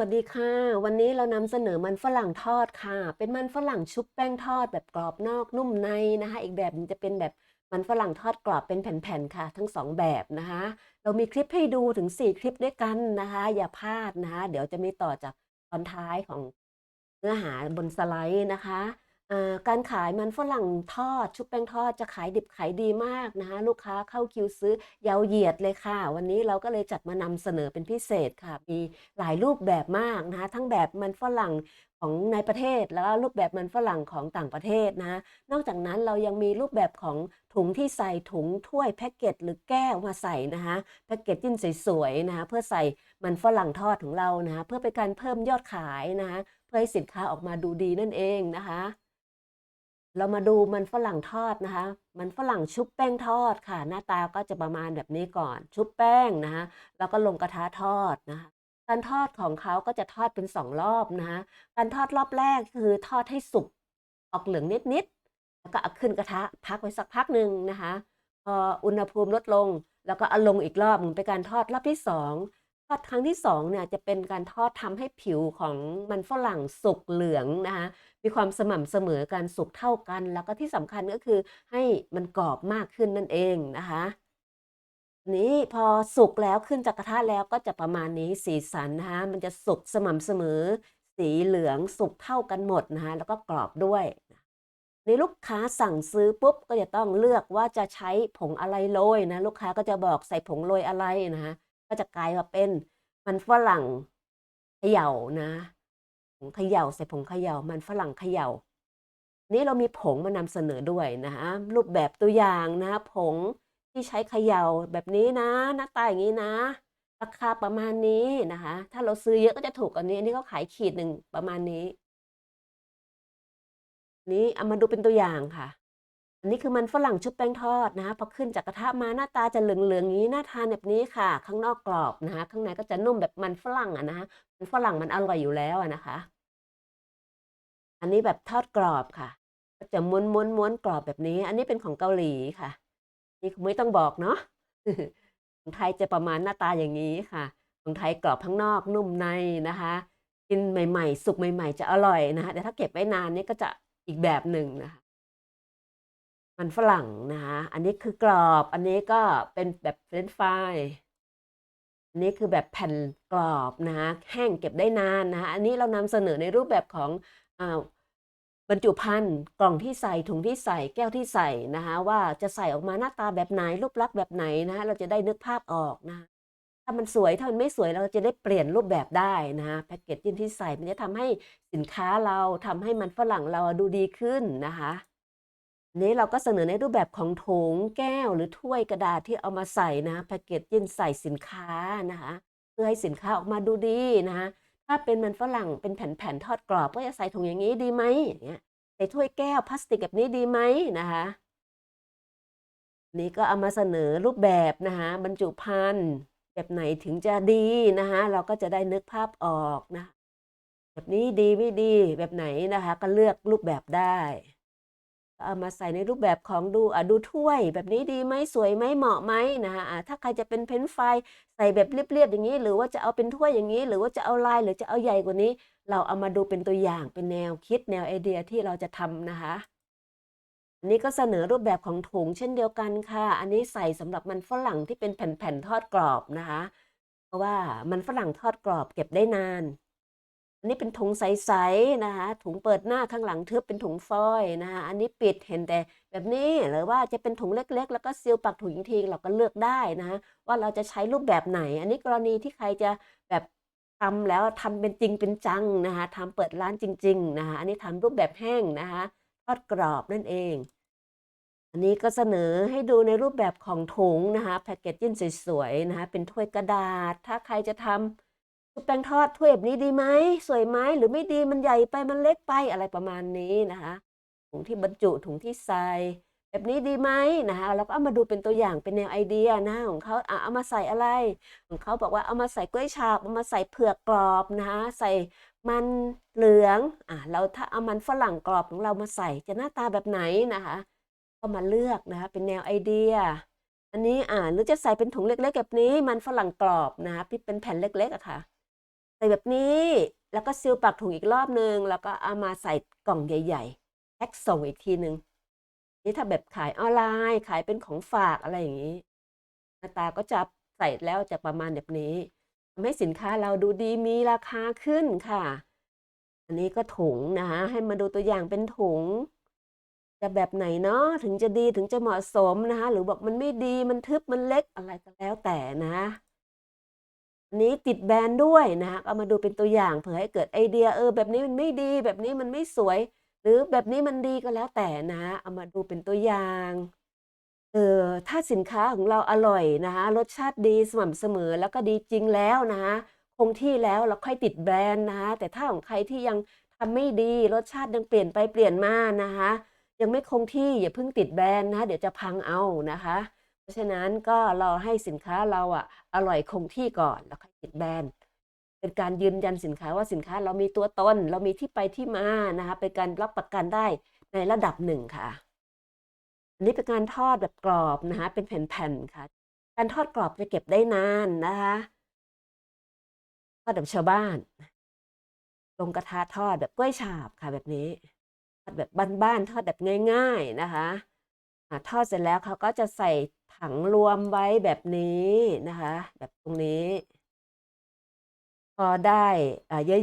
สวัสดีค่ะ วันนี้เรานำเสนอมันฝรั่งทอดค่ะ เป็นมันฝรั่งชุบแป้งทอดแบบกรอบนอกนุ่มในนะคะ อีกแบบจะเป็นแบบมันฝรั่งทอดกรอบเป็นแผ่นๆค่ะ ทั้ง 2 แบบนะคะ เรามีคลิปให้ดูถึง 4 คลิปด้วยกันนะคะ อย่าพลาดนะคะ เดี๋ยวจะมีต่อจากตอนท้ายของเนื้อหาบนสไลด์นะคะ อ่าการขายมันฝรั่งทอด ชุบแป้งทอดจะขายดิบขายดีมากนะคะ ลูกค้าเข้าคิวซื้อยาวเหยียดเลยค่ะ วันนี้เราก็เลยจัดมานำเสนอเป็นพิเศษค่ะ มีหลายรูปแบบมากนะคะ ทั้งแบบมันฝรั่งของในประเทศแล้วก็รูปแบบมันฝรั่งของต่างประเทศนะ นอกจากนั้นเรายังมีรูปแบบของถุงที่ใส่ถุงถ้วยแพ็กเกจหรือแก้วมาใส่นะคะแพ็กเกจจิ้นสวยๆนะคะเพื่อใส่มันฝรั่งทอดของเรานะคะเพื่อเป็นการเพิ่มยอดขายนะคะเพื่อให้สินค้าออกมาดูดีนั่นเองนะคะ เรามาดูมันฝรั่งทอดนะคะ มันฝรั่งชุบแป้งทอดค่ะ หน้าตาก็จะประมาณแบบนี้ก่อน ชุบแป้งนะคะแล้วก็ลงกระทะทอดนะคะการทอดของเขาก็จะทอดเป็นสองรอบนะคะการทอดรอบแรกคือทอดให้สุกออกเหลืองนิดๆแล้วก็เอาขึ้นกระทะพักไว้สักพักหนึ่งนะคะ พออุณหภูมิลดลง แล้วก็เอาลงอีกรอบเป็นการทอดรอบที่สอง ทอดครั้งที่สองเนี่ยจะเป็นการทอดทำให้ผิวของมันฝรั่งสุกเหลืองนะคะมีความสม่ำเสมอการสุกเท่ากัน แล้วก็ที่สำคัญก็คือให้มันกรอบมากขึ้นนั่นเองนะคะนี้พอสุกแล้วขึ้นจากกระทะแล้วก็จะประมาณนี้สีสันนะคะมันจะสุกสม่ำเสมอ สีเหลืองสุกเท่ากันหมดนะคะแล้วก็กรอบด้วยในลูกค้าสั่งซื้อปุ๊บก็จะต้องเลือกว่าจะใช้ผงอะไรโรยนะลูกค้าก็จะบอกใส่ผงโรยอะไรนะคะ ก็จะกลายมาเป็นมันฝรั่งเขย่านะผงเขย่าใส่ผงเขย่ามันฝรั่งเขย่า นี่เรามีผงมานำเสนอด้วยนะคะรูปแบบตัวอย่างนะผงที่ใช้เขย่าแบบนี้นะหน้าตาอย่างนี้นะ ราคาประมาณนี้นะคะ ถ้าเราซื้อเยอะก็จะถูกกว่านี้ อันนี้เขาขายขีดหนึ่งประมาณนี้ นี้เอามาดูเป็นตัวอย่างค่ะ นนี้คือมันฝรั่งชุบแป้งทอดนะคะพอขึ้นจากกระทะมาหน้าตาจะเหลืองๆอย่างนี้น่าทานแบบนี้ค่ะ ข้างนอกกรอบนะคะ ข้างในก็จะนุ่มแบบมันฝรั่งอะนะคะมันฝรั่งมันอร่อยอยู่แล้วอะนะคะ อันนี้แบบทอดกรอบค่ะก็จะม้วนม้วนม้วนกรอบแบบนี้ อันนี้เป็นของเกาหลีค่ะ นี่ไม่ต้องบอกเนาะของไทยจะประมาณหน้าตาอย่างนี้ค่ะของไทยกรอบข้างนอกนุ่มในนะคะ กินใหม่ ๆ สุกใหม่ ๆ จะอร่อยนะคะแต่ถ้าเก็บไว้นานนี่ก็จะอีกแบบหนึ่งนะคะ มันฝรั่งนะคะอันนี้คือกรอบ อันนี้ก็เป็นแบบเฟรนช์ฟรายอันนี้คือแบบแผ่นกรอบนะคะแห้งเก็บได้นานนะคะอันนี้เรานำเสนอในรูปแบบของอ่าบรรจุภัณฑ์กล่องที่ใส่ถุงที่ใส่แก้วที่ใส่นะคะว่าจะใส่ออกมาหน้าตาแบบไหนรูปลักษณ์แบบไหนนะคะเราจะได้นึกภาพออกนะะถ้ามันสวยถ้ามันไม่สวยเราจะได้เปลี่ยนรูปแบบได้นะคะแพ็กเกจจิ้งที่ใส่มันจะทำให้สินค้าเราทำให้มันฝรั่งเราดูดีขึ้นนะคะ นี้เราก็เสนอในรูปแบบของถุงแก้วหรือถ้วยกระดาษที่เอามาใส่นะคะแพ็กเกจจิ้งใส่สินค้านะคะเพื่อให้สินค้าออกมาดูดีนะคะถ้าเป็นมันฝรั่งเป็นแผ่นๆทอดกรอบก็จะใส่ถุงอย่างนี้ดีไหมอย่างเงี้ยใส่ถ้วยแก้วพลาสติกแบบนี้ดีไหมนะคะนี่ก็เอามาเสนอรูปแบบนะคะบรรจุภัณฑ์แบบไหนถึงจะดีนะคะเราก็จะได้นึกภาพออกนะแบบนี้ดีไม่ดีแบบไหนนะคะก็เลือกรูปแบบได้ เอามาใส่ในรูปแบบของดูอะดูถ้วย แบบนี้ดีไหมสวยไหมเหมาะไหมนะคะอะถ้าใครจะเป็นเพ้นท์ไฟใส่แบบเรียบๆอย่างนี้ หรือว่าจะเอาเป็นถ้วยอย่างนี้ หรือว่าจะเอาลายหรือจะเอาใหญ่กว่านี้ เราเอามาดูเป็นตัวอย่างเป็นแนวคิดแนวไอเดียที่เราจะทำนะคะอันนี้ก็เสนอรูปแบบของถุงเช่นเดียวกันค่ะ อันนี้ใส่สำหรับมันฝรั่งที่เป็นแผ่นๆทอดกรอบนะคะ เพราะว่ามันฝรั่งทอดกรอบเก็บได้นาน อันนี้เป็นถุงใสๆนะคะถุงเปิดหน้าข้างหลังทึบเป็นถุงฟอยนะคะอันนี้ปิดเห็นแต่แบบนี้หรือว่าจะเป็นถุงเล็ก ๆ แล้วก็ซีลปากถุงอีกทีเราก็เลือกได้นะคะว่าเราจะใช้รูปแบบไหน อันนี้กรณีที่ใครจะแบบทำแล้วทำเป็นจริงเป็นจังนะคะทำเปิดร้านจริง ๆนะคะอันนี้ทำรูปแบบแห้งนะคะทอดกรอบนั่นเอง อันนี้ก็เสนอให้ดูในรูปแบบของถุงนะคะแพ็กเกจจิ้งสวยๆนะคะเป็นถ้วยกระดาษ ถ้าใครจะทำชุบ แป้งทอดถ้วยแบบนี้ดีไหมสวยไหมหรือไม่ดีมันใหญ่ไปมันเล็กไปอะไรประมาณนี้นะคะถุงที่บรรจุถุงที่ใส่แบบนี้ดีไหมนะคะเราก็เอามาดูเป็นตัวอย่างเป็นแนวไอเดียนะของเขาอะเอามาใส่อะไร ของเขาบอกว่าเอามาใส่กล้วยฉาบเอามาใส่เผือกกรอบนะคะใส่มันเหลืองอะเราถ้าเอามันฝรั่งกรอบของเรามาใส่จะหน้าตาแบบไหนนะคะ ก็มาเลือกนะคะเป็นแนวไอเดีย อันนี้อ่าหรือจะใส่เป็นถุงเล็กๆแบบนี้มันฝรั่งกรอบนะคะที่เป็นแผ่นเล็กๆอะค่ะ ใส่แบบนี้ แล้วก็ซีลปากถุงอีกรอบหนึ่งแล้วก็เอามาใส่กล่องใหญ่ๆแพ็คส่งอีกทีหนึ่งนี่ถ้าแบบขายออนไลน์ขายเป็นของฝากอะไรอย่างนี้หน้าตาก็จะใส่แล้วจะประมาณแบบนี้ทำให้สินค้าเราดูดีมีราคาขึ้นค่ะ อันนี้ก็ถุงนะคะให้มาดูตัวอย่างเป็นถุง จะแบบไหนเนาะถึงจะดีถึงจะเหมาะสมนะคะหรือบอกมันไม่ดีมันทึบมันเล็กอะไรก็แล้วแต่นะ นี้ติดแบรนด์ด้วยนะคะเอามาดูเป็นตัวอย่างเผื่อให้เกิดไอเดียเออ แบบนี้มันไม่ดีแบบนี้มันไม่สวย หรือแบบนี้มันดีก็แล้วแต่นะเอามาดูเป็นตัวอย่างเออถ้าสินค้าของเราอร่อยนะคะรสชาติดีสม่ำเสมอแล้วก็ดีจริงแล้วนะคะคงที่แล้วเราค่อยติดแบรนด์นะคะแต่ถ้าของใครที่ยังทำไม่ดีรสชาติยังเปลี่ยนไปเปลี่ยนมานะคะยังไม่คงที่อย่าเพิ่งติดแบรนด์นะคะเดี๋ยวจะพังเอานะคะ ราะฉะนั้นก็รอให้สินค้าเราอะอร่อยคงที่ก่อนแล้วค่อยติดแบรนด์เป็นการยืนยันสินค้าว่าสินค้าเรามีตัวตน เรามีที่ไปที่มานะคะเป็นการรับประกันได้ในระดับหนึ่งค่ะอันนี้เป็นการทอดแบบกรอบนะคะเป็นแผ่นๆค่ะ การทอดกรอบจะเก็บได้นานนะคะทอดแบบชาวบ้านลงกระทะทอดแบบกล้วยฉาบค่ะแบบนี้ทอดแบบบ้านๆทอดแบบง่าย ๆนะคะอ่าทอดเสร็จแล้วเขาก็จะใส่ ถังรวมไว้แบบนี้นะคะ แบบตรงนี้ พอได้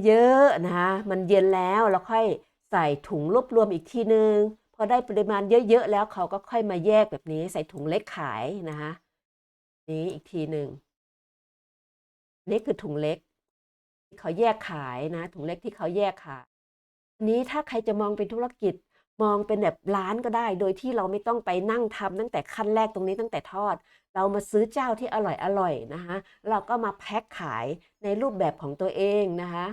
เยอะๆนะคะ มันเย็นแล้วเราค่อยใส่ถุงรวบรวมอีกทีนึงพอได้ปริมาณเยอะๆแล้วเขาก็ค่อยมาแยกแบบนี้ ใส่ถุงเล็กขายนะคะนี้อีกทีหนึ่งนี่คือถุงเล็กที่เขาแยกขายนะ ถุงเล็กที่เขาแยกขายนี้ถ้าใครจะมองเป็นธุรกิจ มองเป็นแบบร้านก็ได้ โดยที่เราไม่ต้องไปนั่งทำตั้งแต่ขั้นแรกตรงนี้ตั้งแต่ทอด เรามาซื้อเจ้าที่อร่อยอร่อยนะคะเราก็มาแพ็คขายในรูปแบบของตัวเองนะคะ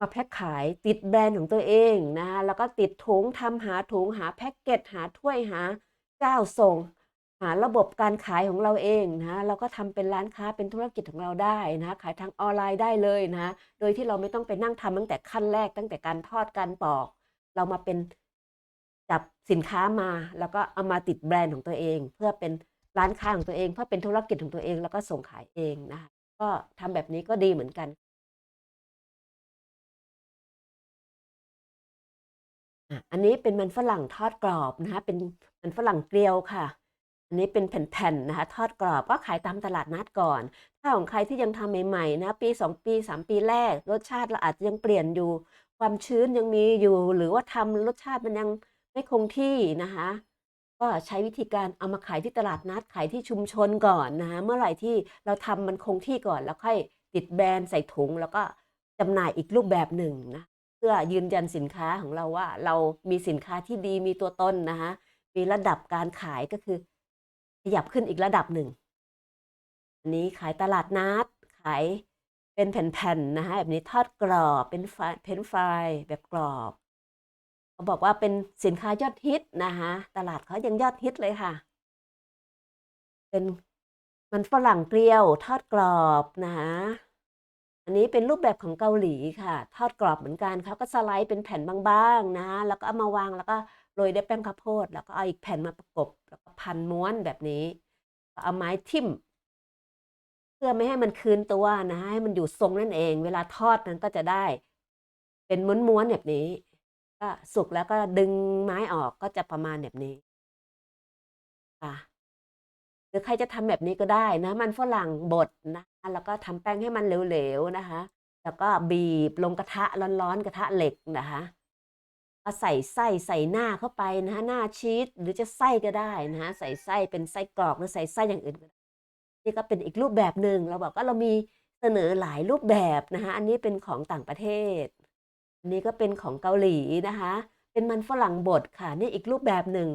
มาแพ็คขายติดแบรนด์ของตัวเองนะคะแล้วก็ติดถุงทำหาถุงหาแพ็กเกจหาถ้วยหาเจ้าส่ง หาระบบการขายของเราเองนะเราก็ทำเป็นร้านค้าเป็นธุรกิจของเราได้นะขายทางออนไลน์ได้เลยนะโดยที่เราไม่ต้องไปนั่งทำตั้งแต่ขั้นแรกตั้งแต่การทอดการปอก เรามาเป็นจับสินค้ามา แล้วก็เอามาติดแบรนด์ของตัวเอง เพื่อเป็นร้านค้าของตัวเอง เพื่อเป็นธุรกิจของตัวเอง แล้วก็ส่งขายเองนะคะก็ทำแบบนี้ก็ดีเหมือนกันอันนี้เป็นมันฝรั่งทอดกรอบนะคะเป็นมันฝรั่งเกลียวค่ะ อันนี้เป็นแผ่นๆนะคะทอดกรอบก็ขายตามตลาดนัดก่อน ถ้าของใครที่ยังทำใหม่ๆนะปีสองปีสามปีแรกรสชาติเราอาจจะยังเปลี่ยนอยู่ ความชื้นยังมีอยู่ หรือว่าทำรสชาติมันยังไม่คงที่นะคะ ก็ใช้วิธีการเอามาขายที่ตลาดนัดขายที่ชุมชนก่อนนะคะเมื่อไหร่ที่เราทำมันคงที่ก่อน แล้วค่อยติดแบรนด์ใส่ถุง แล้วก็จำหน่ายอีกรูปแบบหนึ่งนะเพื่อยืนยันสินค้าของเราว่า เรามีสินค้าที่ดีมีตัวตนนะคะมีระดับการขายก็คือขยับขึ้นอีกระดับหนึ่งอันนี้ขายตลาดนัดขาย เป็นแผ่นๆนะคะแบบนี้ทอดกรอบเป็นไฟเพนฟรายแบบกรอบเขาบอกว่าเป็นสินค้ายอดฮิตนะคะตลาดเขายังยอดฮิตเลยค่ะ เป็นมันฝรั่งเกลียวทอดกรอบนะคะอันนี้เป็นรูปแบบของเกาหลีค่ะ ทอดกรอบเหมือนกันเขาก็สไลด์เป็นแผ่นบางๆนะแล้วก็เอามาวางแล้วก็โรยด้วยแป้งข้าวโพด แล้วก็เอาอีกแผ่นมาประกบแล้วก็พันม้วนแบบนี้ เอาไม้ทิ่ม พื่อไม่ให้มันคืนตัวนะให้มันอยู่ทรงนั่นเอง เวลาทอดนั้นก็จะได้ เป็นม้วนๆแบบนี้ก็สุกแล้วก็ดึงไม้ออกก็จะประมาณแบบนี้ค่ะหรือใครจะทำแบบนี้ก็ได้นะ มันฝรั่งบดนะแล้วก็ทำแป้งให้มันเหลวๆนะคะ แล้วก็บีบลงกระทะร้อนๆกระทะเหล็กนะคะก็ใส่ไส้ใส่หน้าเข้าไปนะคะหน้าชีสหรือจะไส้ก็ได้นะคะใส่ไส้เป็นไส้กรอกหรือใส่ไส้อย่างอื่นก็ได้ นี่ก็เป็นอีกรูปแบบหนึ่งเราบอกว่าเรามีเสนอหลายรูปแบบนะคะอันนี้เป็นของต่างประเทศ อันนี้ก็เป็นของเกาหลีนะคะ เป็นมันฝรั่งบดค่ะ นี่อีกรูปแบบหนึ่ง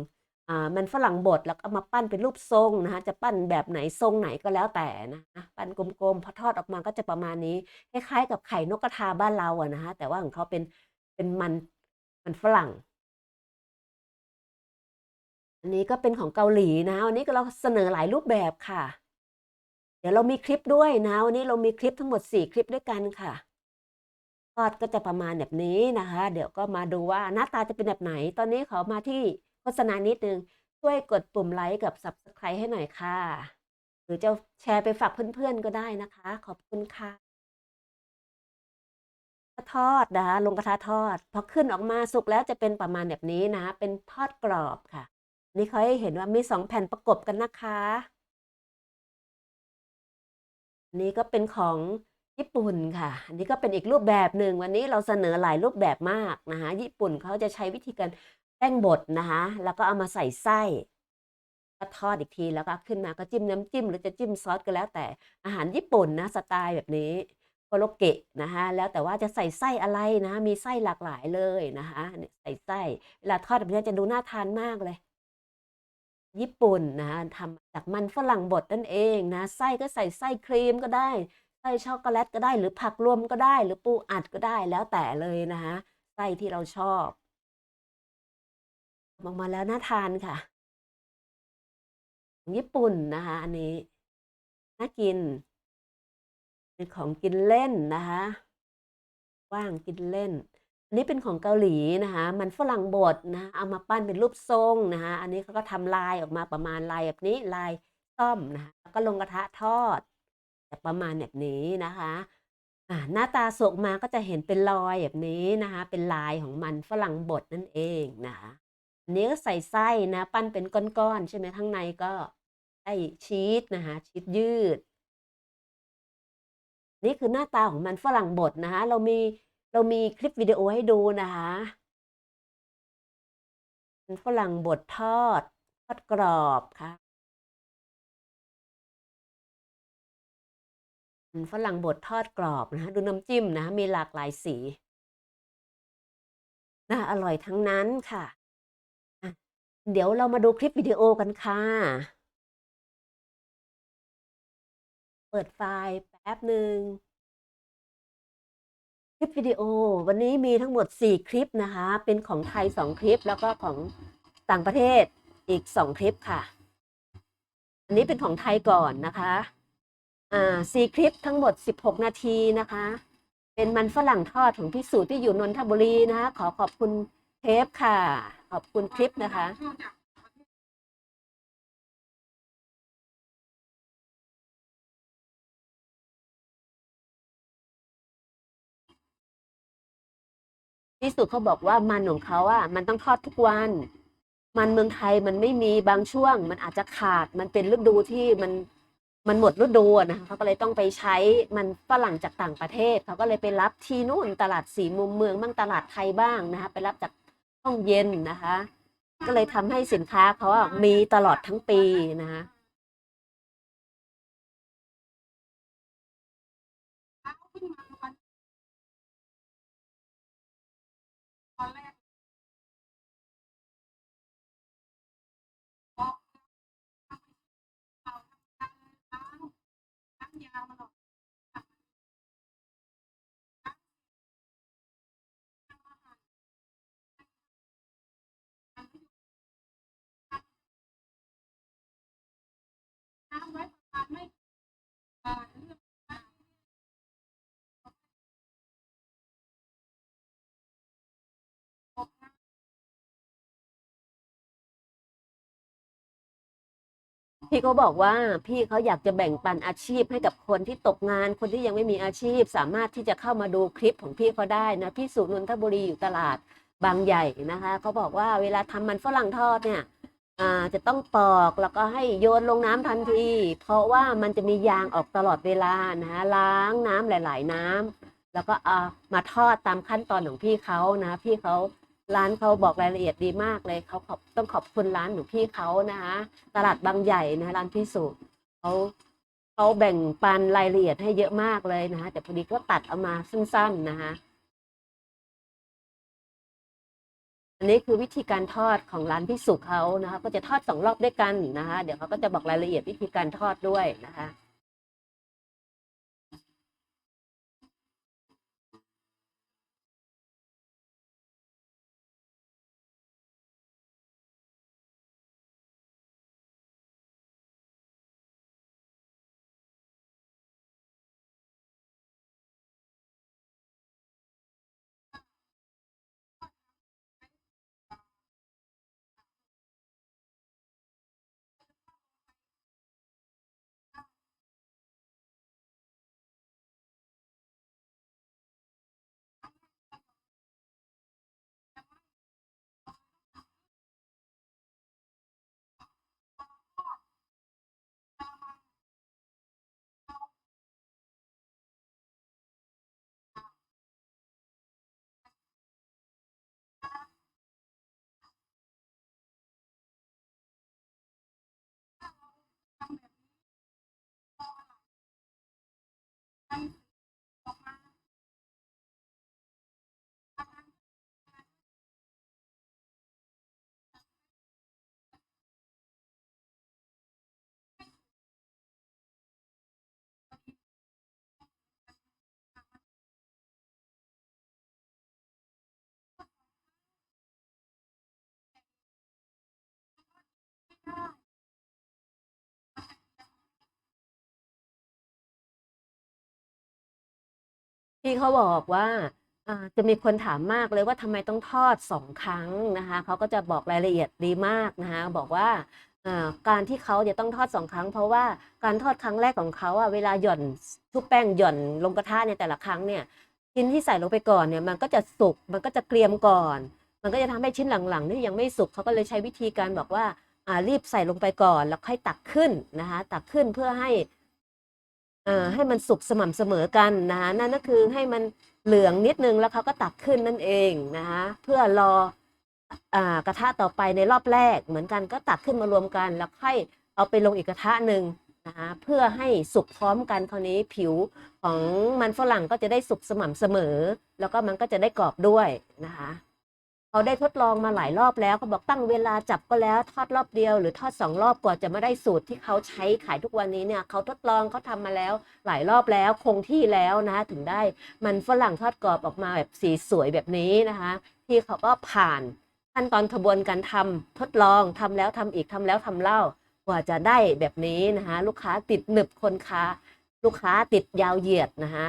อ่ามันฝรั่งบดแล้วก็เอามาปั้นเป็นรูปทรงนะคะจะปั้นแบบไหนทรงไหนก็แล้วแต่นะะปั้นกลมๆพอทอดออกมาก็จะประมาณนี้คล้ายๆกับไข่นกกระทาบ้านเราอะนะคะแต่ว่าของเขาเป็นเป็นมันมันฝรั่งอันนี้ก็เป็นของเกาหลีนะวันนี้ก็เราเสนอหลายรูปแบบค่ะ เดี๋ยวเรามีคลิปด้วยนะ วันนี้เรามีคลิปทั้งหมด 4 คลิปด้วยกันค่ะทอดก็จะประมาณแบบนี้นะคะ เดี๋ยวก็มาดูว่าหน้าตาจะเป็นแบบไหน ตอนนี้ขอมาที่โฆษณานิดนึง ช่วยกดปุ่มไลค์กับ Subscribe ให้หน่อยค่ะ หรือจะแชร์ไปฝากเพื่อนๆก็ได้นะคะ ขอบคุณค่ะทอดนะคะลงกระทะทอด พอขึ้นออกมาสุกแล้วจะเป็นประมาณแบบนี้นะ เป็นทอดกรอบค่ะ นี่เขาให้เห็นว่ามี2แผ่นประกบกันนะคะ อันนี้ก็เป็นของญี่ปุ่นค่ะ อันนี้ก็เป็นอีกรูปแบบหนึ่งวันนี้เราเสนอหลายรูปแบบมากนะคะญี่ปุ่นเขาจะใช้วิธีการแป้งบดนะคะแล้วก็เอามาใส่ไส้ก็ทอดอีกทีแล้วก็ขึ้นมาก็จิ้มน้ำจิ้ม หรือจะจิ้มซอสก็แล้วแต่อาหารญี่ปุ่นนะสไตล์แบบนี้โคโรเกะนะคะแล้วแต่ว่าจะใส่ไส้อะไรนะ มีไส้หลากหลายเลยนะคะใส่ไส้เวลาทอดแบบนี้จะดูน่าทานมากเลย ญี่ปุ่นนะคะทำจากมันฝรั่งบดนั่นเองนะไส้ก็ใส่ไส้ครีมก็ได้ไส้ช็อกโกแลตก็ได้หรือผักรวมก็ได้ หรือปูอัดก็ได้แล้วแต่เลยนะคะไส้ที่เราชอบออกมาแล้วน่าทานค่ะของญี่ปุ่นนะคะ อันนี้น่ากินเป็นของกินเล่นนะคะ ว่างกินเล่น อันนี้เป็นของเกาหลีนะคะมันฝรั่งบดนะเอามาปั้นเป็นรูปทรงนะคะอันนี้เขาก็ทำลายออกมาประมาณลายแบบนี้ลายส้มนะคะแล้วก็ลงกระทะทอดจะประมาณแบบนี้นะคะหน้าตาสุกมาก็จะเห็นเป็นรอยแบบนี้นะคะ เป็นลายของมันฝรั่งบดนั่นเองนะคะอันนี้ก็ใส่ไส้นะปั้นเป็นก้อนๆใช่ไหมข้างในก็ไส้ชีสนะคะชีสยืด นี่คือหน้าตาของมันฝรั่งบดนะคะเรามี เรามีคลิปวิดีโอให้ดูนะคะมันฝรั่งบดทอด ทอดกรอบค่ะมันฝรั่งบดทอดกรอบนะคะดูน้ำจิ้มนะ มีหลากหลายสีน่าอร่อยทั้งนั้นค่ะอะเดี๋ยวเรามาดูคลิปวิดีโอกันค่ะ เปิดไฟล์แป๊บหนึ่ง คลิปวิดีโอวันนี้มีทั้งหมด 4 คลิปนะคะ เป็นของไทย 2 คลิปแล้วก็ของต่างประเทศอีก 2 คลิปค่ะ อันนี้เป็นของไทยก่อนนะคะอ่า4คลิปทั้งหมด 16 นาทีนะคะ เป็นมันฝรั่งทอดของพี่สุที่อยู่นนทบุรีนะคะ ขอขอบคุณเทปค่ะ ขอบคุณคลิปนะคะ พี่สุเขาบอกว่ามันของเขาอะมันต้องทอดทุกวัน มันเมืองไทยมันไม่มีบางช่วง มันอาจจะขาดมันเป็นฤดูที่มันมันหมดฤดูนะคะเขาก็เลยต้องไปใช้มันฝรั่งจากต่างประเทศเขาก็เลยไปรับที่นู่นตลาดสีมุมเมืองบ้างตลาดไทยบ้างนะคะ ไปรับจากห้องเย็นนะคะ ก็เลยทำให้สินค้าเขามีตลอดทั้งปีนะคะ พี่เขาบอกว่าพี่เขาอยากจะแบ่งปันอาชีพให้กับคนที่ตกงาน คนที่ยังไม่มีอาชีพ สามารถที่จะเข้ามาดูคลิปของพี่เขาได้นะพี่สุนนทบุรีอยู่ตลาดบางใหญ่นะคะเขาบอกว่าเวลาทำมันฝรั่งทอดเนี่ยจะต้องปอกแล้วก็ให้โยนลงน้ำทันที เพราะว่ามันจะมียางออกตลอดเวลานะคะล้างน้ำหลาย ๆ น้ำแล้วก็เอามาทอดตามขั้นตอนของพี่เขานะพี่เขา ร้านเขาบอกรายละเอียดดีมากเลยเขาขอบต้องขอบคุณร้านของพี่เขานะคะตลาดบางใหญ่นะคะร้านพี่สุเขาเขาแบ่งปันรายละเอียดให้เยอะมากเลยนะคะแต่พอดีก็ตัดเอามาสั้นๆนะคะอันนี้คือวิธีการทอดของร้านพี่สุเขานะคะ ก็จะทอด2รอบด้วยกันนะคะ เดี๋ยวเขาก็จะบอกรายละเอียดวิธีการทอดด้วยนะคะ พี่เขาบอกว่าจะมีคนถามมากเลยว่าทำไมต้องทอดสองครั้งนะคะเขาก็จะบอกรายละเอียดดีมากนะคะบอกว่าการที่เขาจะต้องทอดสองครั้ง เพราะว่าการทอดครั้งแรกของเขาอะเวลาหย่อนชุบแป้งหย่อนลงกระทะในยแต่ละครั้งเนี่ยชิ้นที่ใส่ลงไปก่อนเนี่ยมันก็จะสุกมันก็จะเกรียมก่อน มันก็จะทำให้ชิ้นหลังๆที่ยังไม่สุกเขาก็เลยใช้วิธีการบอกว่ารีบใส่ลงไปก่อนแล้วค่อยตักขึ้นนะคะตักขึ้นเพื่อให้ ให้มันสุกสม่ำเสมอกันนะคะนั่นก็คือให้มันเหลืองนิดนึงแล้วเขาก็ตักขึ้นนั่นเองนะคะเพื่อรออ่ากระทะต่อไปในรอบแรก เหมือนกันก็ตักขึ้นมารวมกันแล้วค่อยเอาไปลงอีกกระทะหนึ่งนะคะเพื่อให้สุกพร้อมกันคราวนี้ผิวของมันฝรั่งก็จะได้สุกสม่ำเสมอ แล้วก็มันก็จะได้กรอบด้วยนะคะ เขาได้ทดลองมาหลายรอบแล้วเขาบอกตั้งเวลาจับก็แล้วทอดรอบเดียว หรือทอดสองรอบกว่าจะมาได้สูตรที่เขาใช้ขายทุกวันนี้เนี่ยเขาทดลองเขาทำมาแล้วหลายรอบแล้วคงที่แล้วนะคะถึงได้มันฝรั่งทอดกรอบออกมาแบบสีสวยแบบนี้นะคะที่เขาก็ผ่านขั้นตอนกระบวนการทำทดลองทำแล้วทำอีกทำแล้วทำเล่ากว่าจะได้แบบนี้นะคะลูกค้าติดหนึบคนค้า ลูกค้าติดยาวเหยียดนะคะ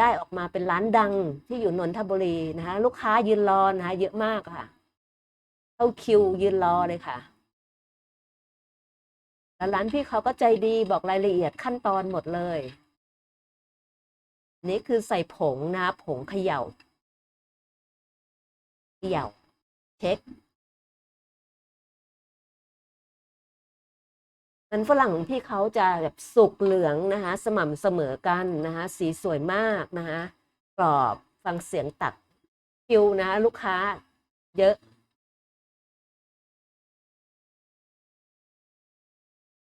ได้ออกมาเป็นร้านดังที่อยู่นนทบุรีนะคะ ลูกค้ายืนรอนะคะเยอะมากค่ะเข้าคิวยืนรอเลยค่ะแล้วร้านพี่เขาก็ใจดีบอกรายละเอียดขั้นตอนหมดเลย นี่คือใส่ผงนะผงเขย่า เขย่า เช็ค มันฝรั่งของพี่เขาจะแบบสุกเหลืองนะคะ สม่ำเสมอกันนะคะ สีสวยมากนะคะกรอบฟังเสียงตักคิวนะะลูกค้าเยอะ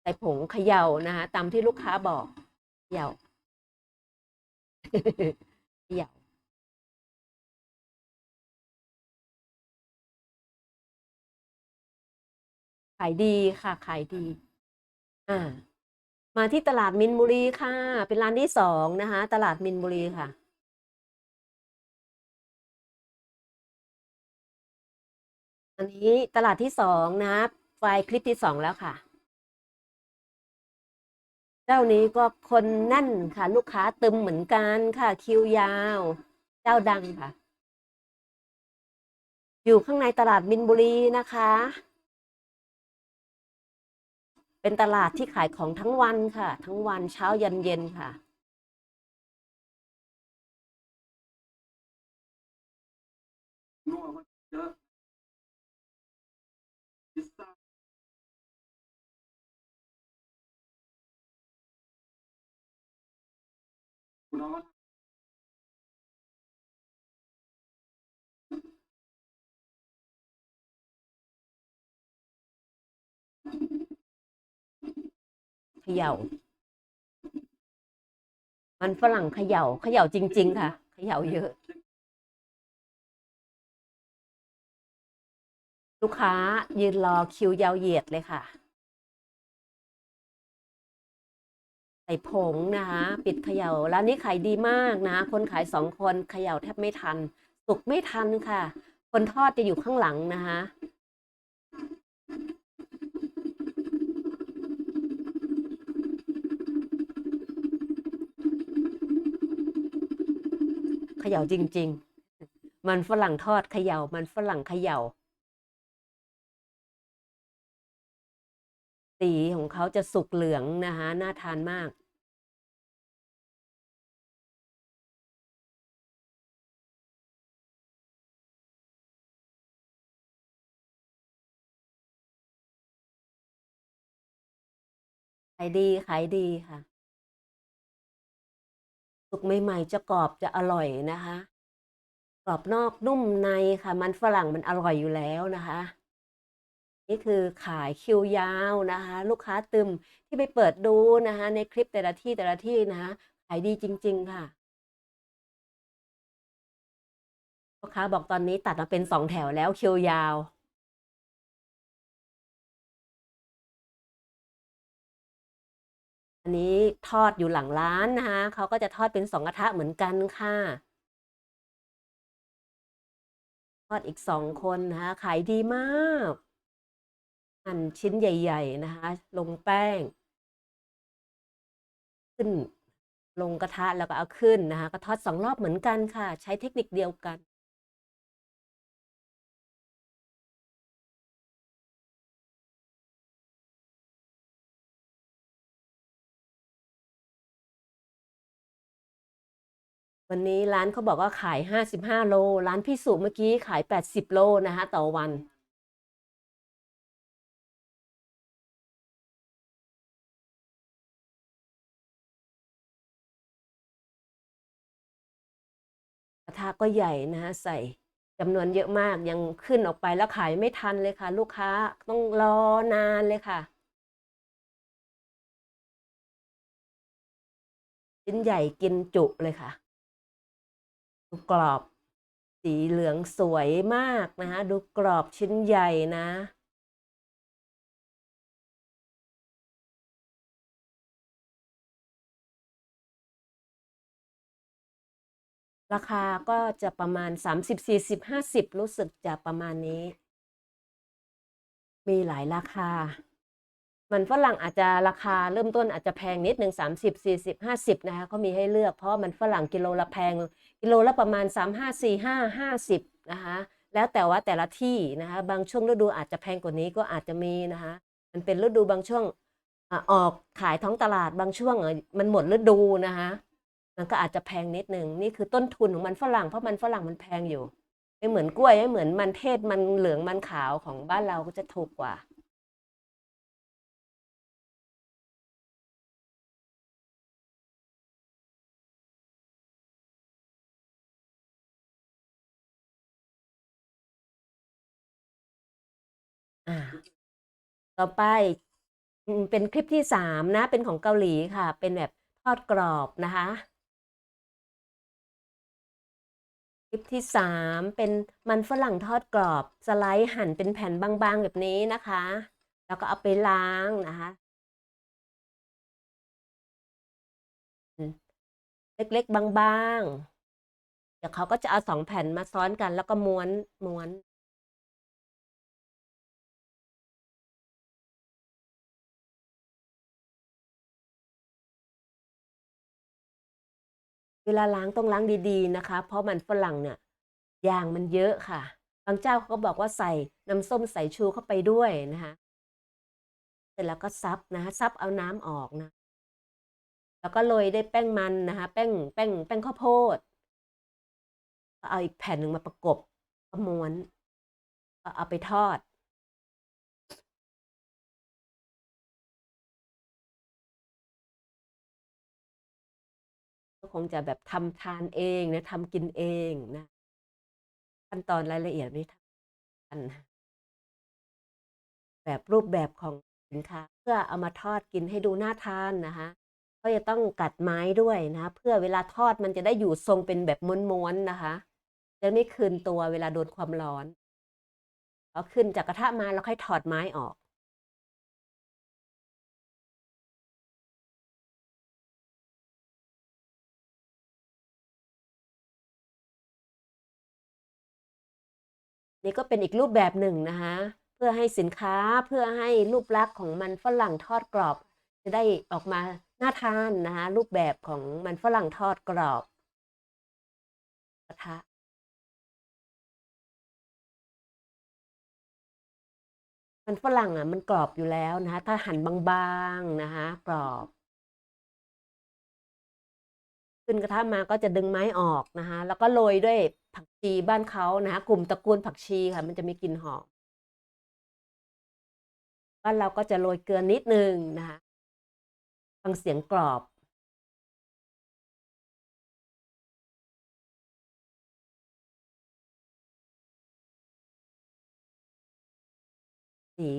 ใส่ผงเขย่านะคะตามที่ลูกค้าบอกเขย่าเขย่าขายดีค่ะขายดี อ่ามาที่ตลาดมินบุรีค่ะ เป็นร้านที่สองนะคะ ตลาดมินบุรีค่ะ อันนี้ตลาดที่สองนะไฟล์คลิปที่สองแล้วค่ะ เจ้านี้ก็คนแน่นค่ะ ลูกค้าตึมเหมือนกันค่ะ คิวยาว เจ้าดังค่ะ อยู่ข้างในตลาดมินบุรีนะคะ เป็นตลาดที่ขายของทั้งวันค่ะ ทั้งวันเช้ายันเย็นค่ะคุณน้อง เขย่า มันฝรั่งเขย่าเขย่าจริง ๆ ค่ะ เขย่าเยอะ ลูกค้ายืนรอคิวยาวเหยียดเลยค่ะ ใส่ผงนะคะปิดเขย่าร้านนี้ขายดีมากนะ คนขายสองคนเขย่าแทบไม่ทัน สุกไม่ทันค่ะ คนทอดจะอยู่ข้างหลังนะคะ เขย่าจริง ๆ มันฝรั่งทอดเขย่า มันฝรั่งเขย่า สีของเขาจะสุกเหลืองนะคะน่าทานมาก ขายดีขายดีค่ะ สุกใหม่ๆจะกรอบจะอร่อยนะคะ กรอบนอกนุ่มในค่ะ มันฝรั่งมันอร่อยอยู่แล้วนะคะ นี่คือขายคิวยาวนะคะ ลูกค้าตึมที่ไปเปิดดูนะคะ ในคลิปแต่ละที่แต่ละที่นะคะ ขายดีจริง ๆ ค่ะลูกค้าบอกตอนนี้ตัดมาเป็นสองแถวแล้วคิวยาว อันนี้ทอดอยู่หลังร้านนะคะเขาก็จะทอดเป็นสองกระทะเหมือนกันค่ะ ทอดอีกสองคนนะคะขายดีมากหั่นชิ้นใหญ่ ๆนะคะ ลงแป้ง ขึ้นลงกระทะแล้วก็เอาขึ้นนะคะ ก็ทอด2รอบเหมือนกันค่ะ ใช้เทคนิคเดียวกัน วันนี้ร้านเขาบอกว่าขาย 55 โล ร้านพี่สุเมื่อกี้ขาย 80 โลนะคะต่อวันกระทะก็ใหญ่นะคะใส่จำนวนเยอะมากยังขึ้นออกไปแล้วขายไม่ทันเลยค่ะ ลูกค้าต้องรอนานเลยค่ะชิ้นใหญ่กินจุเลยค่ะ ดูกรอบ สีเหลืองสวยมากนะคะ ดูกรอบชิ้นใหญ่นะราคาก็จะประมาณ 30 40 50 รู้สึกจะประมาณนี้ มีหลายราคา มันฝรั่งอาจจะราคาเริ่มต้นอาจจะแพงนิดหนึ่ง30 40 50นะคะก็มีให้เลือกเพราะมันฝรั่งกิโลละแพง กิโลละประมาณ35 45 50นะคะแล้วแต่ว่าแต่ละที่นะคะบางช่วงฤดูอาจจะแพงกว่านี้ก็อาจจะมีนะคะมันเป็นฤดูบางช่วงออกขายท้องตลาดบางช่วงอะมันหมดฤดูนะคะมันก็อาจจะแพงนิดหนึ่งนี่คือต้นทุนของมันฝรั่งเพราะมันฝรั่งมันแพงอยู่ไม่เหมือนกล้วยไม่เหมือนมันเทศมันเหลืองมันขาวของบ้านเราก็จะถูกกว่า ต่อไปเป็นคลิปที่สามนะ เป็นของเกาหลีค่ะ เป็นแบบทอดกรอบนะคะ คลิปที่สามเป็นมันฝรั่งทอดกรอบสไลด์หั่นเป็นแผ่นบางๆแบบนี้นะคะ แล้วก็เอาไปล้างนะคะ เล็กๆบางๆเดี๋ยวเขาก็จะเอาสองแผ่นมาซ้อนกันแล้วก็ม้วนม้วน เวลาล้างต้องล้างดีๆนะคะ เพราะมันฝรั่งเนี่ยยางมันเยอะค่ะ บางเจ้าเขาก็บอกว่าใส่น้ำส้มสายชูเข้าไปด้วยนะคะเสร็จแล้วก็ซับนะคะซับเอาน้ำออกนะ แล้วก็โรยได้แป้งมันนะคะ แป้งแป้งแป้งข้าวโพดก็เอาอีกแผ่นหนึ่งมาประกบก็ม้วนก็เอาไปทอด คงจะแบบทำทานเองนะทำกินเองนะขั้นตอนรายละเอียดไม่ทำกันแบบรูปแบบของสินค้า เพื่อเอามาทอดกินให้ดูน่าทานนะคะก็จะต้องกัดไม้ด้วยนะ เพื่อเวลาทอดมันจะได้อยู่ทรงเป็นแบบม้วนๆนะคะ จะไม่คืนตัวเวลาโดนความร้อนเอาขึ้นจากกระทะมาแล้วค่อยถอดไม้ออก นี่ก็เป็นอีกรูปแบบหนึ่งนะคะเพื่อให้สินค้าเพื่อให้รูปลักษณ์ของมันฝรั่งทอดกรอบ จะได้ออกมาน่าทานนะคะรูปแบบของมันฝรั่งทอดกรอบกระทะมันฝรั่งอะมันกรอบอยู่แล้วนะคะถ้าหั่นบางๆนะคะกรอบขึ้นกระทะมาก็จะดึงไม้ออกนะคะแล้วก็โรยด้วย ผักชีบ้านเขานะคะกลุ่มตระกูลผักชีค่ะ มันจะมีกลิ่นหอมบ้านเราก็จะโรยเกลือนิดนึงนะคะฟังเสียงกรอบ สี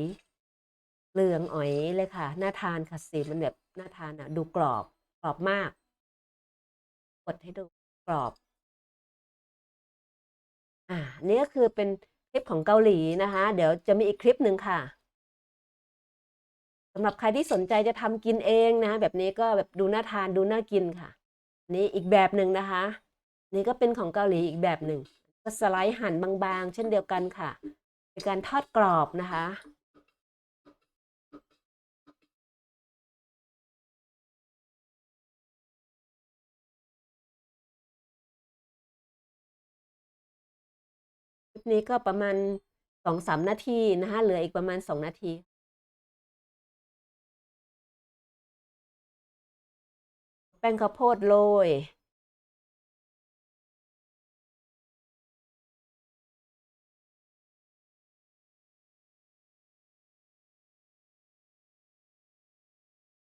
เหลืองอ๋อยเลยค่ะ น่าทานค่ะสีมันแบบน่าทานอะ ดูกรอบกรอบมาก กดให้ดูกรอบ อ่านี่ก็คือเป็นคลิปของเกาหลีนะคะ เดี๋ยวจะมีอีกคลิปหนึ่งค่ะสำหรับใครที่สนใจจะทำกินเองนะ แบบนี้ก็แบบดูน่าทานดูน่ากินค่ะ นี่อีกแบบหนึ่งนะคะ นี่ก็เป็นของเกาหลีอีกแบบหนึ่งก็สไลด์หั่นบางๆ เช่นเดียวกันค่ะเป็นการทอดกรอบนะคะ ปนี้ก็ประมาณ2-3นาทีนะคะเหลืออีกประมาณ2นาทีแป้งข้าวโพดโรย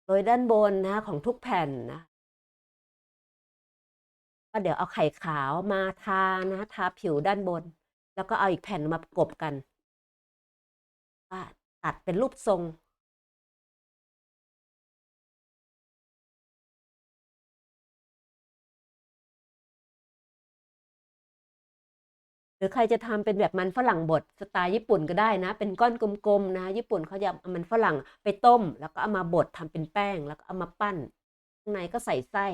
โรยด้านบนนะคะของทุกแผ่นนะก็เดี๋ยวเอาไข่ขาวมาทานะทาผิวด้านบน แล้วก็เอาอีกแผ่นมาประกบกันตัดเป็นรูปทรงหรือใครจะทำเป็นแบบมันฝรั่งบดสไตล์ญี่ปุ่นก็ได้นะ เป็นก้อนกลมๆนะญี่ปุ่นเขาจะเอามันฝรั่งไปต้ม แล้วก็เอามาบดทำเป็นแป้ง แล้วก็เอามาปั้นข้างในก็ใส่ไส้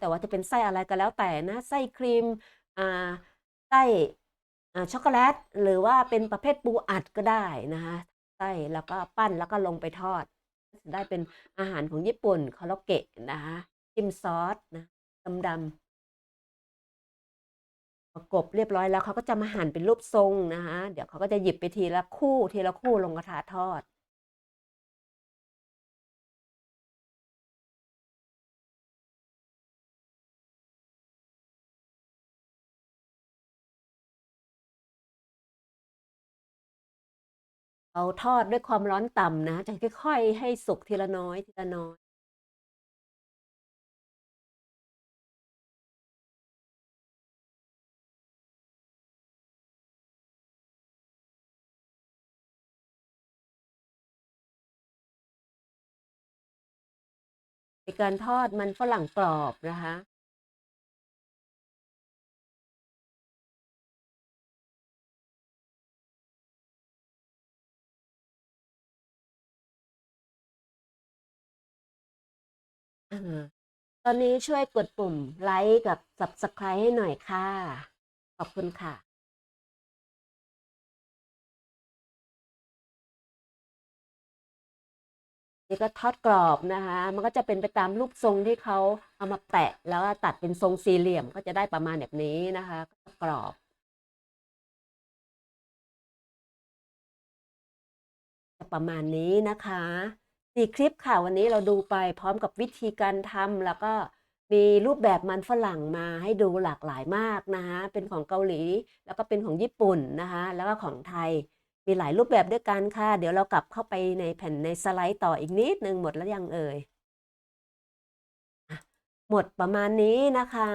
แต่ว่าจะเป็นไส้อะไรก็แล้วแต่นะ ไส้ครีมอ่าไส้ ช็อกโกแลตหรือว่าเป็นประเภทปูอัดก็ได้นะคะไส้แล้วก็ปั้นแล้วก็ลงไปทอด ได้เป็นอาหารของญี่ปุ่นคาราเกะนะคะจิ้มซอสนะดำๆประกบเรียบร้อยแล้วเขาก็จะมาหั่นเป็นรูปทรงนะคะเดี๋ยวเขาก็จะหยิบไปทีละคู่ทีละคู่ลงกระทะทอด เอาทอดด้วยความร้อนต่ำนะ จะค่อยๆ ให้สุกทีละน้อยทีละน้อย ในการทอดมันฝรั่งกรอบนะคะ อาตอนนี้ช่วยกดปุ่มไลก์กับ Subscribe ให้หน่อยค่ะ ขอบคุณค่ะนี่ก็ทอดกรอบนะคะ มันก็จะเป็นไปตามรูปทรงที่เขาเอามาแปะ แล้วตัดเป็นทรงสี่เหลี่ยมก็จะได้ประมาณแบบนี้นะคะ ก็กรอบ ประมาณนี้นะคะ 4คลิปค่ะ วันนี้เราดูไปพร้อมกับวิธีการทำแล้วก็มีรูปแบบมันฝรั่งมาให้ดูหลากหลายมากนะคะเป็นของเกาหลี แล้วก็เป็นของญี่ปุ่นนะคะแล้วก็ของไทยมีหลายรูปแบบด้วยกันค่ะ เดี๋ยวเรากลับเข้าไปในแผ่นในสไลด์ต่ออีกนิดหนึ่งหมดแล้วยังเอ่ย?หมดประมาณนี้นะคะ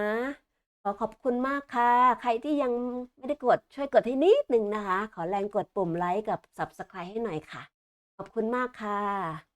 ขอขอบคุณมากค่ะ ใครที่ยังไม่ได้กดช่วยกดให้นิดหนึ่งนะคะ ขอแรงกดปุ่มไลก์กับ Subscribe ให้หน่อยค่ะ ขอบคุณมากค่ะ